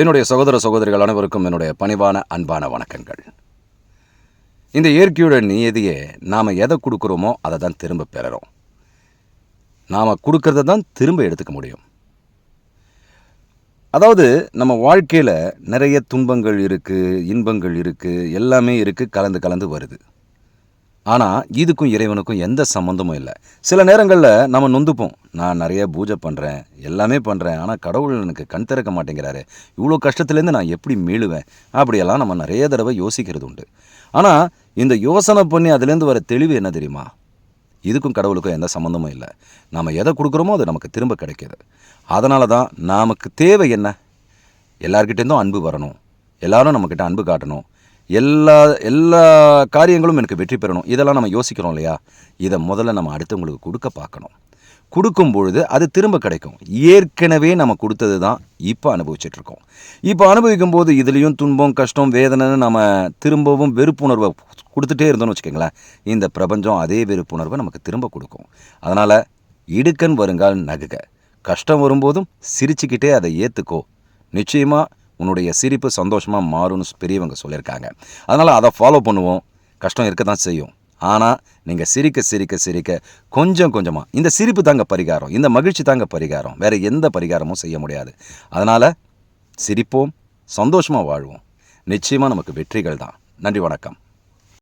என்னுடைய சகோதர சகோதரிகள் அனைவருக்கும் என்னுடைய பணிவான அன்பான வணக்கங்கள். இந்த இயற்கையோட நியதியை நாம் எதை கொடுக்குறோமோ அதை தான் திரும்ப பெறுறோம். நாம் கொடுக்கறத தான் திரும்ப எடுத்துக்க முடியும். அதாவது நம்ம வாழ்க்கையில் நிறைய துன்பங்கள் இருக்குது இன்பங்கள் இருக்குது எல்லாமே இருக்குது கலந்து கலந்து வருது. ஆனால் இதுக்கும் இறைவனுக்கும் எந்த சம்மந்தமும் இல்லை. சில நேரங்களில் நம்ம நொந்துப்போம். நான் நிறைய பூஜை பண்ணுறேன் எல்லாமே பண்ணுறேன் ஆனால் கடவுள் எனக்கு கண் திறக்க மாட்டேங்கிறாரு. இவ்வளோ கஷ்டத்துலேருந்து நான் எப்படி மீளுவேன்? அப்படியெல்லாம் நம்ம நிறைய தடவை யோசிக்கிறது உண்டு. ஆனால் இந்த யோசனை பண்ணி அதுலேருந்து வர தெளிவு என்ன தெரியுமா? இதுக்கும் கடவுளுக்கும் எந்த சம்மந்தமும் இல்லை. நாம் எதை கொடுக்குறோமோ அது நமக்கு திரும்ப கிடைக்கிது. அதனால தான் நமக்கு தேவை என்ன? எல்லார்கிட்டேருந்தும் அன்பு வரணும். எல்லாரும் நம்மக்கிட்ட அன்பு காட்டணும். எல்லா எல்லா காரியங்களும் எனக்கு வெற்றி பெறணும். இதெல்லாம் நம்ம யோசிக்கிறோம் இல்லையா? இதை முதல்ல நம்ம அடுத்தவங்களுக்கு கொடுக்க பார்க்கணும். கொடுக்கும் பொழுது அது திரும்ப கிடைக்கும். ஏற்கனவே நம்ம கொடுத்தது தான் இப்போ அனுபவிச்சிட்ருக்கோம். இப்போ அனுபவிக்கும் போது இதுலேயும் துன்பம் கஷ்டம் வேதனைன்னு நம்ம திரும்பவும் வெறுப்புணர்வை கொடுத்துட்டே இருந்தோம்னு வச்சுக்கோங்களேன். இந்த பிரபஞ்சம் அதே வெறுப்புணர்வை நமக்கு திரும்ப கொடுக்கும். அதனால் இடுக்கன் வருங்கால் நகுக. கஷ்டம் வரும்போதும் சிரிச்சுக்கிட்டே அதை ஏற்றுக்கோ நிச்சயமாக உன்னுடைய சிரிப்பு சந்தோஷமாக மாறும்னு பெரியவங்க சொல்லியிருக்காங்க. அதனால் அதை ஃபாலோ பண்ணுவோம். கஷ்டம் இருக்க தான் செய்யும். ஆனால் நீங்கள் சிரிக்க சிரிக்க சிரிக்க கொஞ்சம் கொஞ்சமாக இந்த சிரிப்பு தாங்க பரிகாரம். இந்த மகிழ்ச்சி தாங்க பரிகாரம். வேறு எந்த பரிகாரமும் செய்ய முடியாது. அதனால் சிரிப்போம் சந்தோஷமாக வாழ்வோம். நிச்சயமாக நமக்கு வெற்றிகள் தான் நன்றி வணக்கம்.